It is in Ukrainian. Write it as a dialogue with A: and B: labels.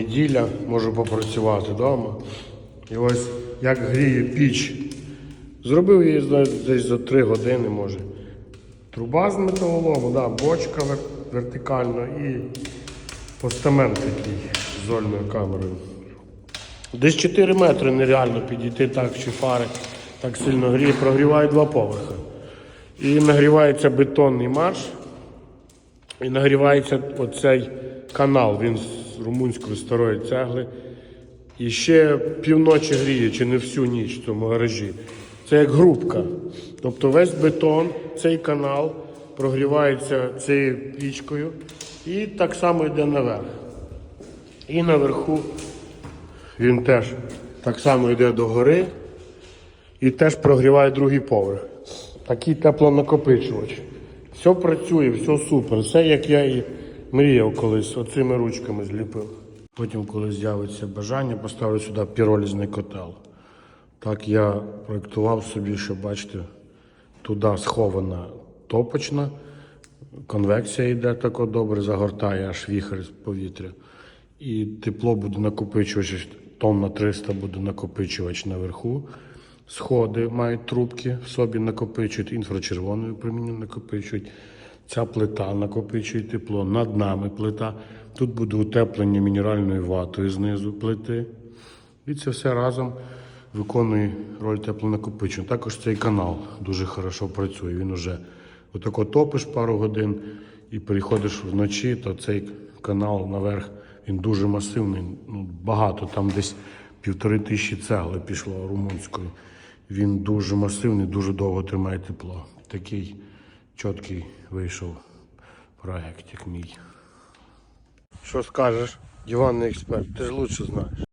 A: Неділя можу попрацювати вдома. І ось як гріє піч. Зробив її десь за 3 години, може. Труба з металолому, да, бочка вер- вертикально і постамент такий з зольною камерою. Десь 4 метри нереально підійти так, що фари так сильно гріє, прогріває два поверхи. І нагрівається бетонний марш, і нагрівається оцей канал, він румунської старої цегли. І ще півночі гріє, чи не всю ніч в цьому гаражі. Це як грубка. Тобто весь бетон, цей канал прогрівається цією пічкою і так само йде наверх. І наверху він теж так само йде до гори і теж прогріває другий поверх. Такий теплонакопичувач. Все працює, все супер. Все як я і мріяв колись, оцими ручками зліпив. Потім, коли з'явиться бажання, поставлю сюди піролізний котел. Так я проєктував собі, що бачите, туди схована топочна, конвекція йде тако добре, загортає аж віхер з повітря. І тепло буде накопичувач, тонн на 300 буде накопичувач наверху. Сходи мають трубки в собі накопичують, інфрачервоною промінням накопичують. Ця плита накопичує тепло, над нами плита. Тут буде утеплення мінеральною ватою знизу плити. І це все разом виконує роль теплонакопичення. Також цей канал дуже хорошо працює. Він уже отако топиш пару годин і переходиш вночі, то цей канал наверх він дуже масивний. Ну, багато, там десь півтори тисячі цегли пішло румунською. Він дуже масивний, дуже довго тримає тепло. Такий чіткий вийшов проект, як мій. Що скажеш, диванний експерт, ти ж лучше знаєш.